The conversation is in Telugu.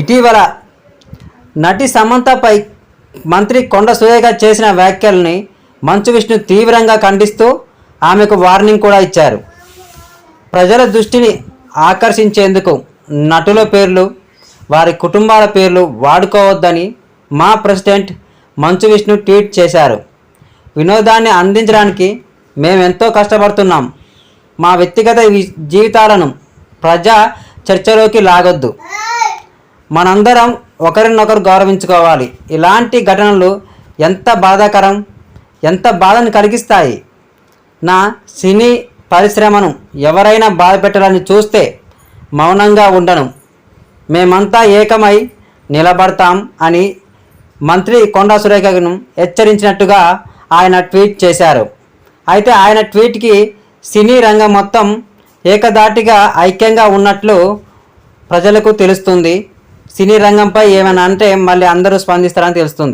ఇటీవల నటి సమంతపై మంత్రి కొండ సురేఖ చేసిన వ్యాఖ్యల్ని మంచు విష్ణు తీవ్రంగా ఖండిస్తూ ఆమెకు వార్నింగ్ కూడా ఇచ్చారు. ప్రజల దృష్టిని ఆకర్షించేందుకు నటుల పేర్లు వారి కుటుంబాల పేర్లు వాడుకోవద్దని మా ప్రెసిడెంట్ మంచు విష్ణు ట్వీట్ చేశారు. వినోదాన్ని అందించడానికి మేమెంతో కష్టపడుతున్నాం. మా వ్యక్తిగత జీవితాలను ప్రజా చర్చలోకి లాగొద్దు. మనందరం ఒకరినొకరు గౌరవించుకోవాలి. ఇలాంటి ఘటనలు ఎంత బాధాకరం ఎంత బాధను కలిగిస్తాయి? నా సినీ పరిశ్రమను ఎవరైనా బాధ పెట్టాలని చూస్తే మౌనంగా ఉండను. మేమంతా ఏకమై నిలబడతాం అని మంత్రి కొండా సురేఖను హెచ్చరించినట్టుగా ఆయన ట్వీట్ చేశారు. అయితే ఆయన ట్వీట్కి సినీ రంగం మొత్తం ఏకదాటిగా ఐక్యంగా ఉన్నట్లు ప్రజలకు తెలుస్తుంది. సినీ రంగంపై ఏమైనా అంటే మళ్ళీ అందరూ స్పందిస్తారని తెలుస్తుంది.